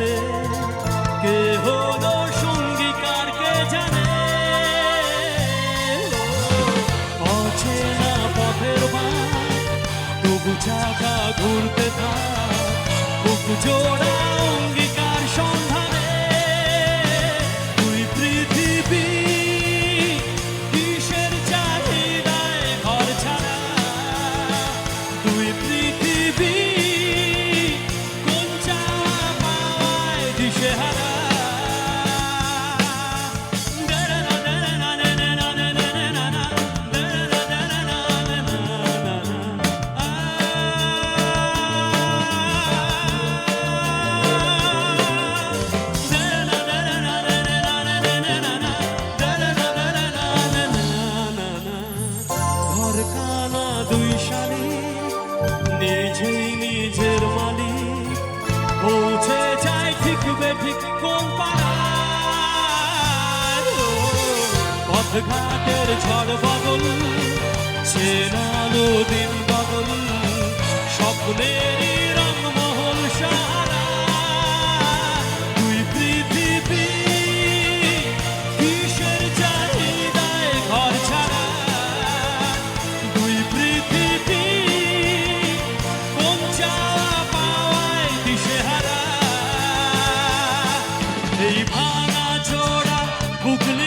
সাথে কে হলো সঙ্গী কে জানে? পথের মা তবু চাকা ঘুরতে থাক জোড়া পৌঁছে যায় ঠিক ঠিক কোন পথঘাটের ঝড় বদল সে দিন বদল স্বপ্নের ভাঙা জোড়া বুকল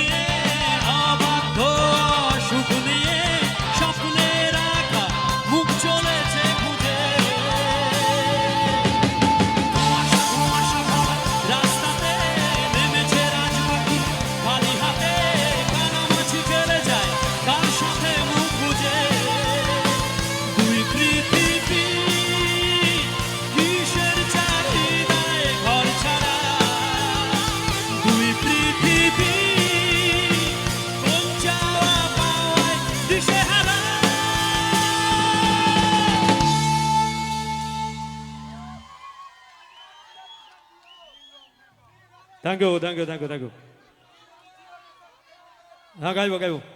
당구 당구 당구 당구 나가요 가요